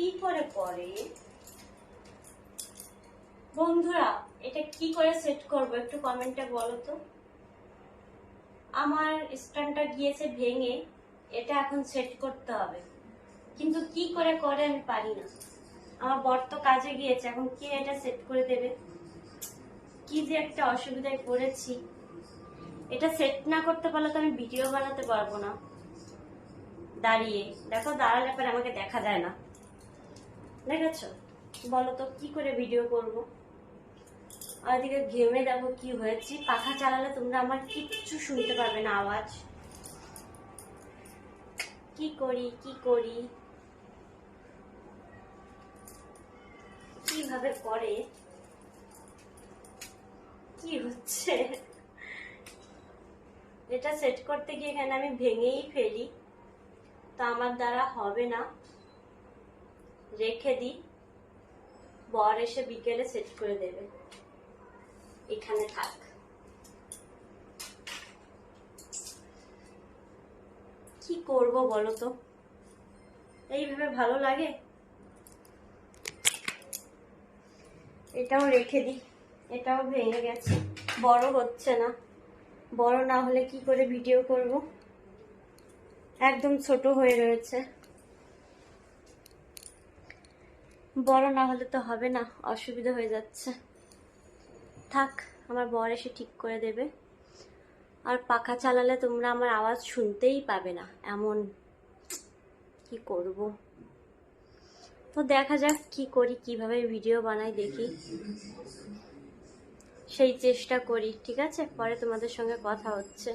কি করে করে? বন্ধুরা, এটা কি করে সেট করব? একটু কমেন্টে বলো তো। আমার স্ট্যান্ডটা গিয়েছে ভেঙে, এটা এখন সেট করতে হবে। কিন্তু কি করে করে আমি পারি না। আমার বর তো কাজে গিয়েছে, এখন কে এটা সেট করে দেবে? কি যে একটা অসুবিধায় পড়েছি। এটা সেট না করতে পারলে তো আমি ভিডিও বানাতে পারব না। দাঁড়িয়ে, দেখো দাঁড়ালে পরে আমাকে দেখা যায় না। দেখেছ বলো তো কি করে ভিডিও করব? আর এদিকে ঘেমে দেখো কি হয়েছে। পাখা চালালে তোমরা আমার কিচ্ছু শুনতে পারবে না আওয়াজ। কি করি কি করি? কীভাবে করে? কি হচ্ছে? এটা সেট করতে গিয়ে এখানে আমি ভেঙেই ফেলি। তা আমার দ্বারা হবে না। রেখে দিই বর এসে বিকেলে সেট করে দেবে। এখানে থাক। কি করব বলো তো? এইভাবে ভালো লাগে? এটাও রেখে দিই। এটাও ভেঙে গেছে। বড় হচ্ছে না। বড় না হলে কি করে ভিডিও করব? একদম ছোট হয়ে রয়েছে। বড় না হলে তো হবে না, অসুবিধা হয়ে যাচ্ছে। থাক, আমার বর এসে ঠিক করে দেবে। আর পাখা চালালে তোমরা আমার আওয়াজ শুনতেই পাবে না, এমন কি করব? তো দেখা যাক কি করি, কীভাবে ভিডিও বানাই দেখি। সেই চেষ্টা করি, ঠিক আছে? পরে তোমাদের সঙ্গে কথা হচ্ছে।